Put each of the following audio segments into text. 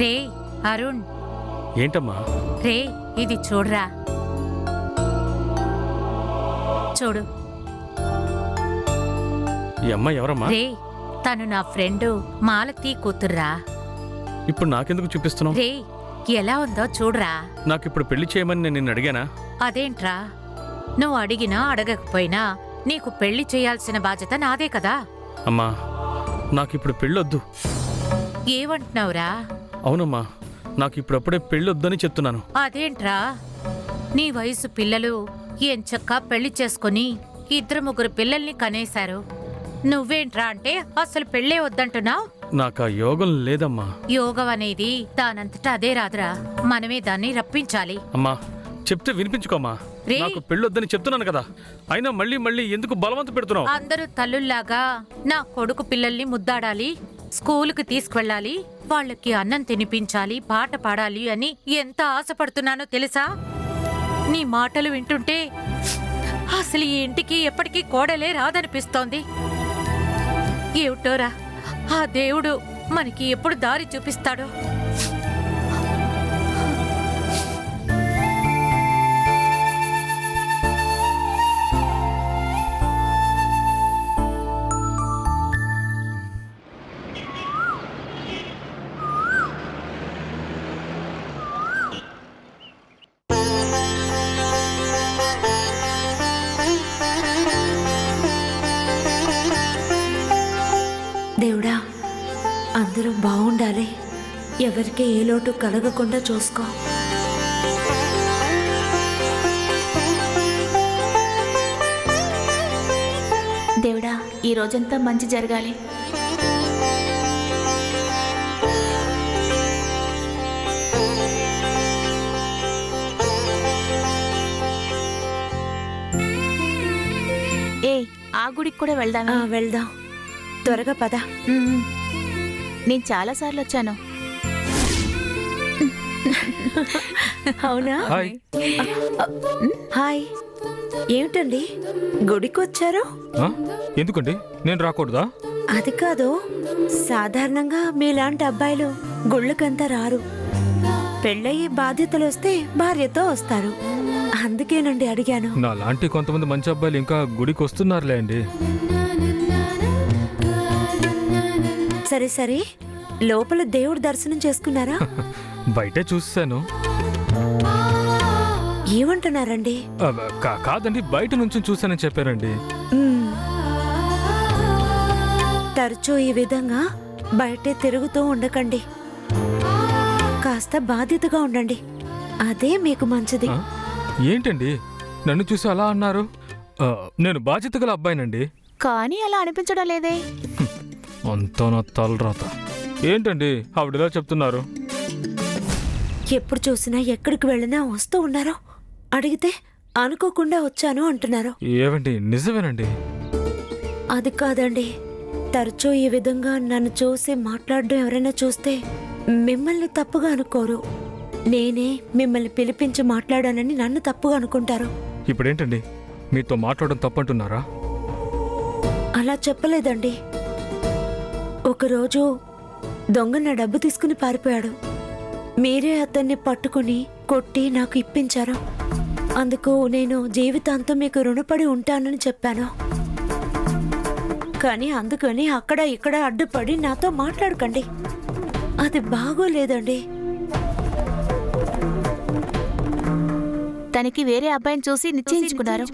రే అరుణ్. ఏంటమ్మా? రే ఇది చూడరా. చూడు. ఈ అమ్మాయి ఎవరమ్మా? రే తను నా ఫ్రెండు మాలతీ కూతుర్రా. ఇప్పుడు నాకెందుకు చూపిస్తున్నావు? రే ఎలా ఉందో చూడరా. నాకు ఇప్పుడు పెళ్ళి చేయమని నేను నిన్ను అడిగానా? అదేంట్రా? నువ్వు అడిగినా అడగకపోయినా నీకు పెళ్ళి చేయాల్సిన బాధ్యత నాదే కదా. అమ్మా నాకు ఇప్పుడు పెళ్ళొద్దు. ఏమంటున్నావురా? అవునమ్మా నాకు ఇప్పుడప్పుడే పెళ్ళొద్దని చెప్తున్నాను. అదేంట్రా? నీ వయసు పిల్లలు ఎంచక్కా పెళ్ళి చేసుకుని ఇద్దరు ముగ్గురు పిల్లల్ని కనేశారు. నువ్వేంట్రా అంటే అసలు పెళ్ళే వద్దంటున్నావు? నాకు ఆ యోగం లేదమ్మా. యోగం అనేది దానంతటా అదే రాదురా. మనమే దాన్ని రప్పించాలి. అమ్మా చెప్తే వినిపించుకోమ్మా. రే. నాకు పెళ్ళొద్దని చెప్తున్నాను కదా. అయినా మళ్ళీ మళ్ళీ ఎందుకు బలవంత పెడుతున్నావు? అందరూ తల్లుల్లాగా నా కొడుకు పిల్లల్ని ముద్దాడాలి. స్కూలుకు తీసుకువెళ్ళాలి వాళ్ళకి అన్నం తినిపించాలి పాట పాడాలి అని ఎంత ఆశపడుతున్నానో తెలుసా? నీ మాటలు వింటుంటే అసలు ఈ ఇంటికి ఎప్పటికీ కోడలే రాదనిపిస్తోంది. ఏమిటోరా ఆ దేవుడు మనకి ఎప్పుడు దారి చూపిస్తాడో? బాగుండాలి ఎవరికి ఏ లోటు కలగకుండా చూసుకో. దేవుడా ఈ రోజంతా మంచి జరగాలి. ఏ ఆ గుడికి కూడా ఆ, వెళ్దామా వెళ్దాం. త్వరగా పద. నేను చాలా సార్లు వచ్చాను. అవునా? హాయ్. హాయ్. ఏమిటండి? గుడికి వచ్చారు? ఆ? ఎందుకండి? నేను రాకూడదా? అది కాదు. సాధారణంగా మీలాంటి అబ్బాయిలు గుళ్ళకంతా రారు. పెళ్ళయి బాధ్యతలు వస్తే భార్యతో వస్తారు. అందుకేనండి అడిగాను. నా లాంటి కొంతమంది మంచి అబ్బాయిలు ఇంకా గుడికి వస్తున్నారులే అండి సరే సరే. లోపల దేవుడి దర్శనం చేసుకున్నారా? బయటే చూసాను ఏమంటున్నారండి? కాదండి బయట నుంచి చూసానని చెప్పారండి. తరచూ ఈ విధంగా బయటే తిరుగుతూ ఉండకండి. కాస్త బాధ్యతగా ఉండండి. అదే మీకు మంచిది? ఏంటండి? నన్ను చూసి అలా అన్నారు? నేను బాధ్యత గల అబ్బాయినండి. కానీ అలా అనిపించడం లేదే. అంతా నా తలరాత. ఏంటండి? ఆవిడలా చెప్తున్నారు? ఎప్పుడు చూసినా ఎక్కడికి వెళ్ళినా వస్తూ ఉన్నారో. అడిగితే అనుకోకుండా వచ్చాను అంటున్నారు. ఏవండి? నిజమేనండి. అది కాదండి. తరచూ ఈ విధంగా నన్ను చూసి మాట్లాడడం ఎవరైనా చూస్తే మిమ్మల్ని తప్పుగా అనుకోరు. నేనే మిమ్మల్ని పిలిపించి మాట్లాడానని నన్ను తప్పుగా అనుకుంటారు. ఇప్పుడేంటండి? మీతో మాట్లాడడం తప్పంటున్నారా? అలా చెప్పలేదండి. ఒకరోజు దొంగ నా డబ్బు తీసుకుని పారిపోయాడు. మీరే అతన్ని పట్టుకుని కొట్టి నాకు ఇప్పించారు. అందుకు నేను జీవితాంతం మీకు రుణపడి ఉంటానని చెప్పాను. కానీ అందుకని అక్కడ ఇక్కడ అడ్డుపడి నాతో మాట్లాడకండి. అది బాగోలేదండి. తనకి వేరే అబ్బాయిని చూసి నిశ్చయించుకున్నారు.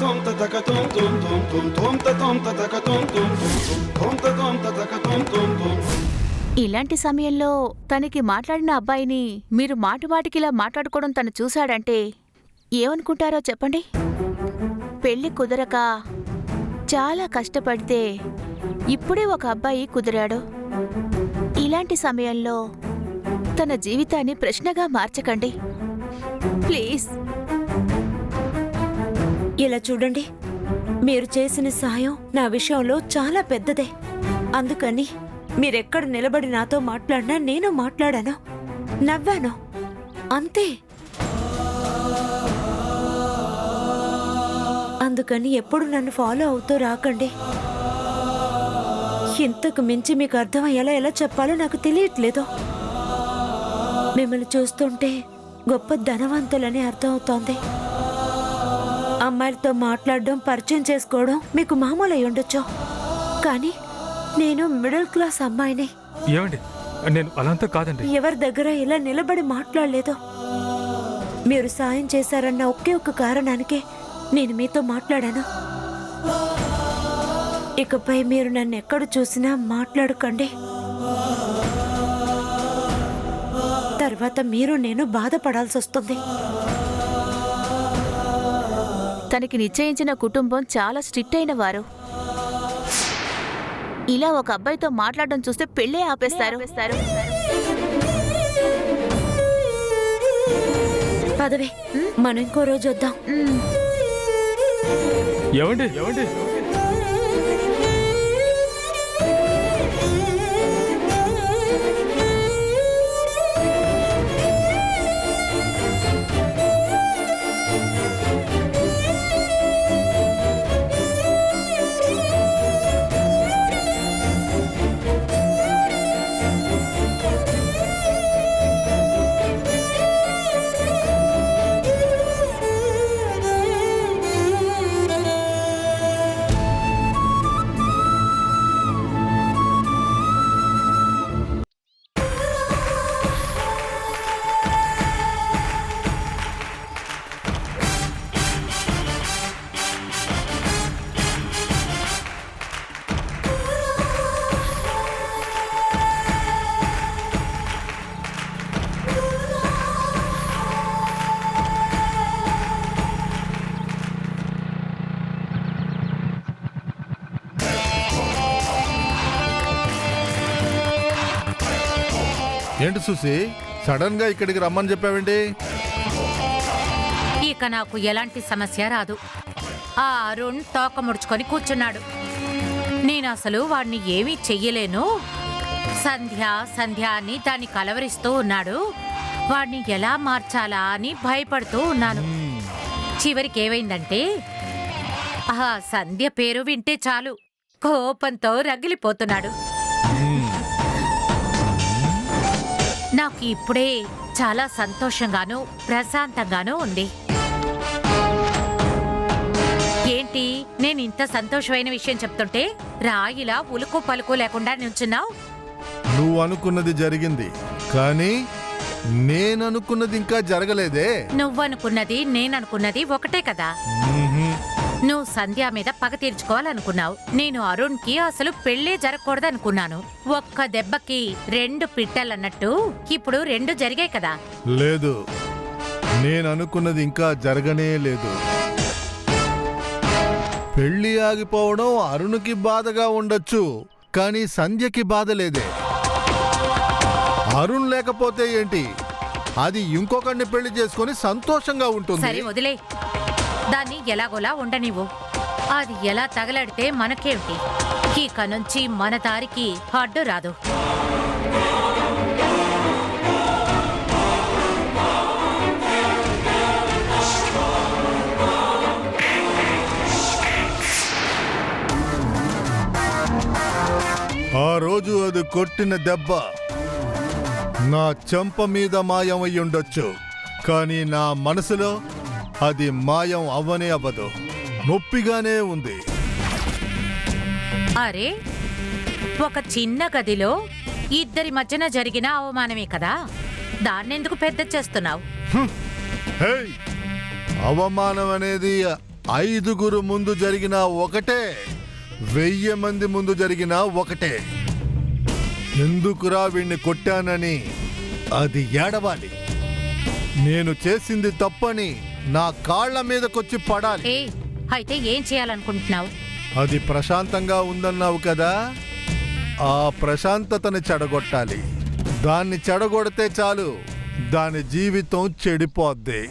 Tom ta ta ka tom tom tom tom tom ta tom ta ta ka tom tom tom tom ta tom ta ta ka tom tom tom ఇలాంటి సమయంలో తనకి మాట్లాడిన అబ్బాయిని మీరు మాటిమాటికిలా మాట్లాడుకోవడం తను చూశాడంటే ఏమనుకుంటారో చెప్పండి? పెళ్ళి కుదరక చాలా కష్టపడితే ఇప్పుడే ఒక అబ్బాయి కుదిరాడు. ఇలాంటి సమయంలో తన జీవితాన్ని ప్రశ్నగా మార్చకండి. ప్లీజ్. ఇలా చూడండి. మీరు చేసిన సాయం నా విషయంలో చాలా పెద్దదే. అందుకని మీరెక్కడ నిలబడి నాతో మాట్లాడినా నేను మాట్లాడాను. నవ్వాను. అంతే. అందుకని ఎప్పుడు నన్ను ఫాలో అవుతూ రాకండి. ఇంతకు మించి మీకు అర్థమయ్యేలా ఎలా చెప్పాలో నాకు తెలియట్లేదు. మిమ్మల్ని చూస్తుంటే గొప్ప ధనవంతులని అర్థమవుతోంది. అమ్మాయిలతో మాట్లాడడం పరిచయం చేసుకోవడం మీకు మామూలు అయి ఉండొచ్చు. కానీ నేను మిడిల్ క్లాస్ అమ్మాయిని. ఏమండి? నేను అలాంతా కాదండి. ఎవరి దగ్గర ఇలా నిలబడి మాట్లాడలేదు. మీరు సాయం చేశారన్న ఒకే ఒక్క కారణానికే నేను మీతో మాట్లాడాను. ఇకపై మీరు నన్ను ఎక్కడ చూసినా మాట్లాడకండి. తర్వాత మీరు నేను బాధపడాల్సి వస్తుంది. తనకి నిశ్చయించిన కుటుంబం చాలా స్ట్రిక్ట్ అయిన వారు. ఇలా ఒక అబ్బాయితో మాట్లాడడం చూస్తే పెళ్ళే ఆపేస్తారు. పదవే మనం ఇంకో రోజు వద్దాం. ఏమండి ఏమండి? ఏంటి చూసి సడన్గా ఇక్కడికి రమ్మని చెప్పావేంటి? ఇక నాకు ఎలాంటి సమస్య రాదు. ఆ అరుణ్ తోక ముడుచుకొని కూర్చున్నాడు. నేను అసలు వాడిని ఏమీ చెయ్యలేను. సంధ్య సంధ్య అని దాన్ని కలవరిస్తూ ఉన్నాడు. వాడిని ఎలా మార్చాలా అని భయపడుతూ ఉన్నాను. చివరికి ఏమైందంటే ఆ సంధ్య పేరు వింటే చాలు. కోపంతో రగిలిపోతున్నాడు. నాకు ఇప్పుడే చాలా సంతోషంగాను ప్రశాంతంగాను ఉంది. ఏంటి నేను ఇంత సంతోషమైన విషయం చెప్తుంటే రాయిలా ఉలుకు పలుకు లేకుండా నిల్చున్నావు నువ్వు అనుకున్నది జరిగింది కానీ నేననుకున్నది ఇంకా జరగలేదే. నువ్వనుకున్నది నేననుకున్నది ఒకటే కదా. నువ్వు సంధ్య మీద పగ తీర్చుకోవాలనుకున్నావు. నేను అరుణ్కి అసలు పెళ్ళే జరగకూడదనుకున్నాను. ఒక్క దెబ్బకి రెండు పిట్టలన్నట్టు ఇప్పుడు రెండు జరిగాయి కదా. లేదు. నేను అనుకున్నది ఇంకా జరగనే లేదు. పెళ్ళి ఆగిపోవడం అరుణుకి బాధగా ఉండొచ్చు కానీ సంధ్యకి బాధ లేదే. అరుణ్ లేకపోతే ఏంటి? అది ఇంకొకరిని పెళ్ళి చేసుకొని సంతోషంగా ఉంటుంది. సరే వదిలే. దాన్ని ఎలాగోలా ఉండనివ్వు. అది ఎలా తగలడితే మనకేమిటి? ఇక నుంచి మన దారికి అడ్డు రాదు. ఆ రోజు అది కొట్టిన దెబ్బ. నా చెంప మీద మాయం ఉండొచ్చు కానీ నా మనసులో అది మాయం అవ్వనే అవ్వదు. నొప్పిగానే ఉంది. అరే ఒక చిన్న గదిలో ఇద్దరి మధ్యన జరిగిన అవమానమే కదా? దాన్నెందుకు పెద్ద చేస్తున్నావు? హేయ్! అవమానం అనేది ఐదుగురు ముందు జరిగిన ఒకటే వెయ్యి మంది ముందు జరిగిన ఒకటే. ఎందుకురా వీణ్ణి కొట్టానని అది ఏడవాలి. నేను చేసింది తప్పని నా కాళ్ళ మీదకొచ్చి పడాలి. ఏ అయితే ఏం చేయాలనుకుంటున్నావు? అది ప్రశాంతంగా ఉందన్నావు కదా? ఆ ప్రశాంతతని చెడగొట్టాలి. దాన్ని చెడగొడితే చాలు. దాని జీవితం చెడిపోద్ది.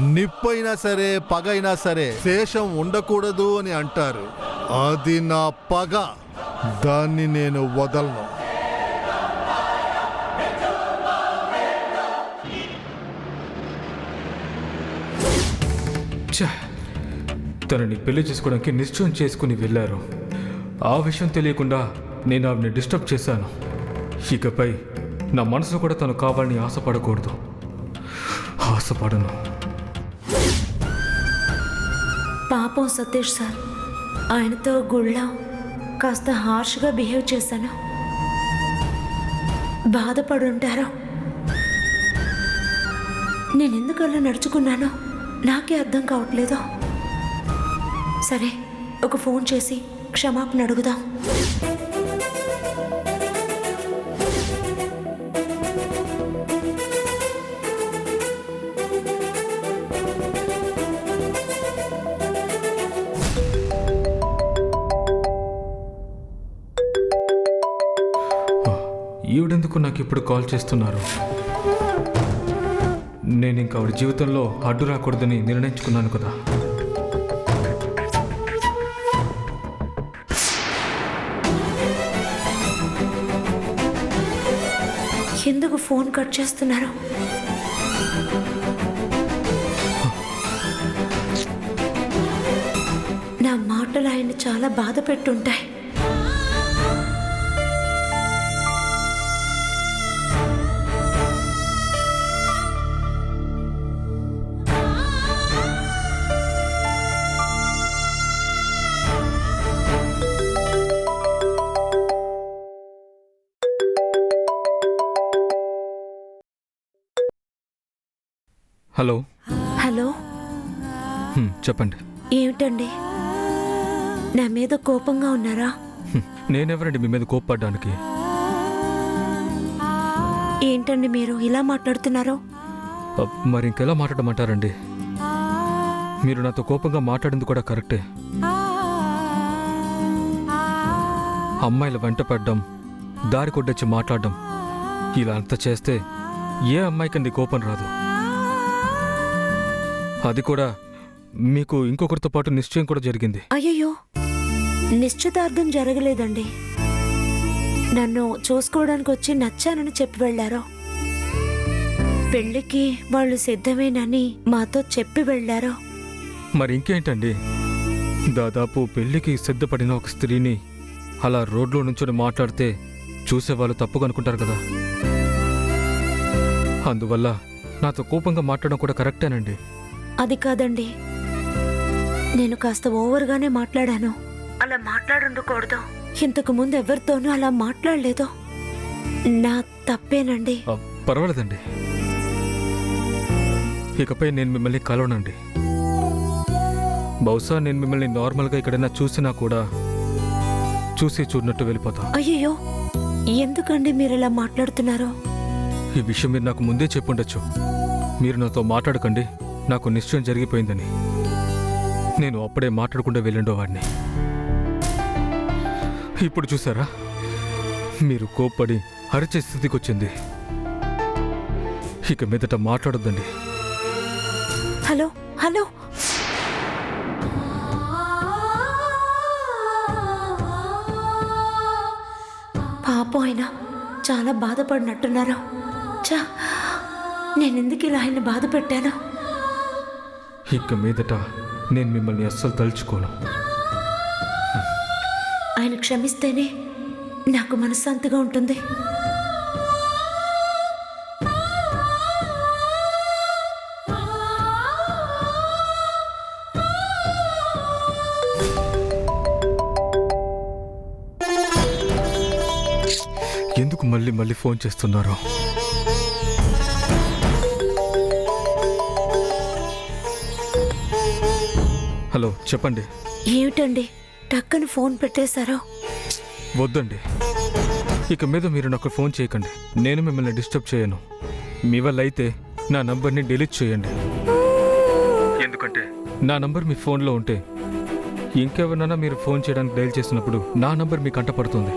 నిప్పైనా సరే పగైనా సరే శేషం ఉండకూడదు అని అంటారు. అది నా పగ. దాన్ని నేను వదలను. తనని పెళ్ళి చేసుకోవడానికి నిశ్చయం చేసుకుని వెళ్ళారు. ఆ విషయం తెలియకుండా నేను ఆవిడని డిస్టర్బ్ చేశాను. ఇకపై నా మనసు కూడా తను కావాలని ఆశపడకూడదు. ఆశపడను. పాపం సతీష్ సార్ ఆయనతో గుళ్ళ కాస్త హార్ష్గా బిహేవ్ చేశాను. బాధపడుంటారో. నేను ఎందుకు అలా నడుచుకున్నానో నాకే అర్థం కావట్లేదు. సరే ఒక ఫోన్ చేసి క్షమాపణ అడుగుదాం. ఈవిడెందుకు నాకు ఇప్పుడు కాల్ చేస్తున్నారు? నేను ఇంకా ఆవిడ జీవితంలో అడ్డు రాకూడదని నిర్ణయించుకున్నాను కదా. కట్ చేస్తున్నారు నా మాటలు ఆయన చాలా బాధ పెట్టుంటాయి. హలో. హలో. హ్మ్, చెప్పండి. ఏమిటండి? నా మీద కోపంగా ఉన్నారా? హ్మ్, నేనెవరండి మీ మీద కోప్పడ్డానికి? ఏంటండి మీరు ఇలా మాట్లాడుతున్నారు? అబ్, మరి ఇంకెలా మాట్లాడమంటారండి? మీరు నాతో కోపంగా మాట్లాడింది కూడా కరెక్టే. అమ్మాయిల వెంట పడ్డం దారి కొట్టొచ్చి మాట్లాడడం ఇలా అంతా చేస్తే ఏ అమ్మాయికంది కోపం రాదు. అది కూడా మీకు ఇంకొకరితో పాటు నిశ్చయం కూడా జరిగింది. అయ్యయ్యో నిశ్చితార్థం జరగలేదండి. నన్ను చూసుకోవడానికి వచ్చి నచ్చానని చెప్పి వెళ్ళారు. పెళ్ళికి వాళ్ళు సిద్ధమేనని మాతో చెప్పి వెళ్ళారు. మరి ఇంకేంటండి? దాదాపు పెళ్ళికి సిద్ధపడిన ఒక స్త్రీని అలా రోడ్లో నుంచొని మాట్లాడితే చూసేవాళ్ళు తప్పుగా అనుకుంటారు కదా. అందువల్ల నాతో కోపంగా మాట్లాడడం కూడా కరెక్టేనండి. అది కాదండి. నేను కాస్త ఓవర్గానే మాట్లాడాను. అలా మాట్లాడుండకూడదు ఇంతకు ముందు ఎవరితోనూ అలా మాట్లాడలేదు. నా తప్పేనండి. పర్వాలేదండి. ఇకపై నేను మిమ్మల్ని కలవనండి. బహుశా నేను మిమ్మల్ని నార్మల్గా ఎక్కడైనా చూసినా కూడా చూసి చూడనట్టు వెళ్ళిపోతా. అయ్యయ్యో ఎందుకండి మీరు ఇలా మాట్లాడుతున్నారు? ఈ విషయం మీరు నాకు ముందే చెప్పుండొచ్చు. మీరు నాతో మాట్లాడకండి. నాకు నిశ్చయం జరిగిపోయిందని. నేను అప్పుడే మాట్లాడకుండా వెళ్ళిండేవాడిని ఇప్పుడు చూసారా? మీరు కోప్పడి అరిచే స్థితికి వచ్చింది ఇక మీదట మాట్లాడొద్దండి. Hello hello. పాపం ఆయన చాలా బాధపడినట్టున్నారు. చా నేనెందుకు ఇలా ఆయన బాధ పెట్టాను ఇక మీదట నేను మిమ్మల్ని అస్సలు తలుచుకోను. ఆయన క్షమిస్తేనే నాకు మనశ్శాంతిగా ఉంటుంది. ఎందుకు మళ్ళీ మళ్ళీ ఫోన్ చేస్తున్నారు? హలో చెప్పండి. ఏమిటండి? టక్కని ఫోన్ పెట్టేశారో. వద్దండి. ఇక మీద మీరు నాకు ఫోన్ చేయకండి. నేను మిమ్మల్ని డిస్టర్బ్ చేయను. మీ వల్ల అయితే నా నంబర్ని డిలీట్ చేయండి. ఎందుకంటే? నా నంబర్ మీ ఫోన్లో ఉంటే ఇంకెవరినైనా మీరు ఫోన్ చేయడానికి డైల్ చేసినప్పుడు నా నంబర్ మీకు కంటపడుతుంది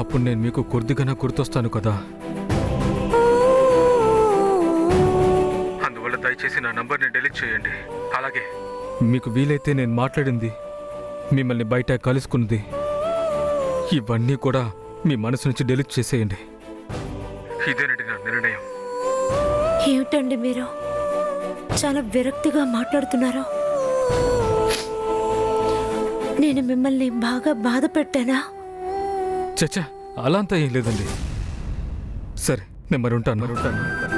అప్పుడు నేను మీకు కొద్దిగా గుర్తొస్తాను కదా. దయచేసి నా నంబర్ని డిలీట్ చేయండి. అలాగే. మీకు వీలైతే నేను మాట్లాడింది. మిమ్మల్ని బయట కలుసుకున్నది. ఇవన్నీ కూడా మీ మనసు నుంచి డెలీట్ చేసేయండి. ఇదేనండి నా నిర్ణయం. ఏమిటండి మీరు? చాలా విరక్తిగా మాట్లాడుతున్నారు? నేను మిమ్మల్ని బాగా బాధ పెట్టానా? చచ్చా అలా అంతా ఏం లేదండి. సరే నేను మరి ఉంటాను మరి ఉంటాను.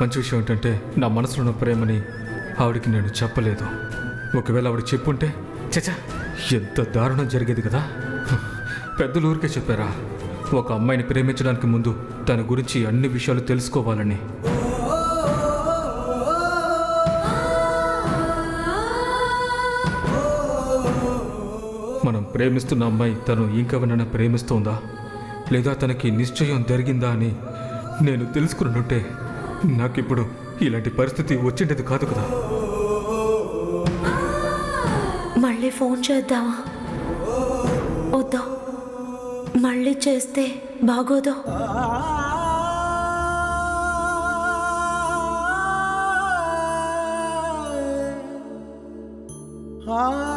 మంచి విషయం ఏంటంటే నా మనసులో ఉన్న ప్రేమని ఆవిడికి నేను చెప్పలేదు. ఒకవేళ ఆవిడ చెప్పుంటే చచా ఎంత దారుణం జరిగేది కదా? పెద్దలు ఊరికే చెప్పారా ఒక అమ్మాయిని ప్రేమించడానికి ముందు తన గురించి అన్ని విషయాలు తెలుసుకోవాలని. మనం ప్రేమిస్తున్న అమ్మాయి తను ఇంకెవరైనా ప్రేమిస్తోందా? లేదా తనకి నిశ్చయం జరిగిందా అని నేను తెలుసుకున్నట్టే నాకిప్పుడు ఇలాంటి పరిస్థితి వచ్చిండేది కాదు కదా. మళ్ళీ ఫోన్ చేద్దామా? వద్దా? మళ్ళీ చేస్తే బాగోదు. ఆ